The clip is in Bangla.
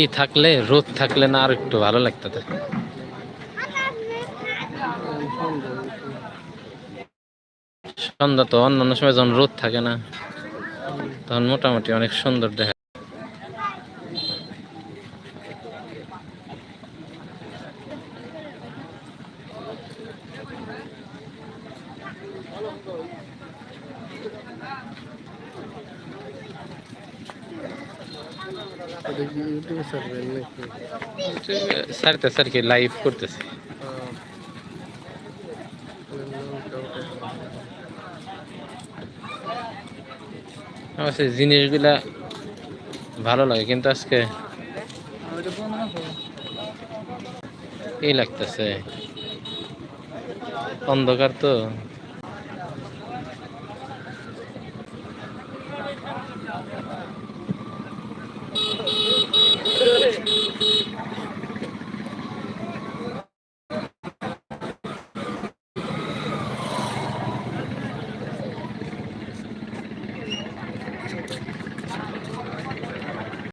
ই থাকলে, রোদ থাকলে না আর একটু ভালো লাগতো। সন্ধ্যা তো অন্যান্য সময় যখন রোদ থাকে না, তখন মোটামুটি অনেক সুন্দর দেখা লাইভ। আমার সেই জিনিসগুলা ভালো লাগে কিন্তু আজকে এই লাগতেছে অন্ধকার তো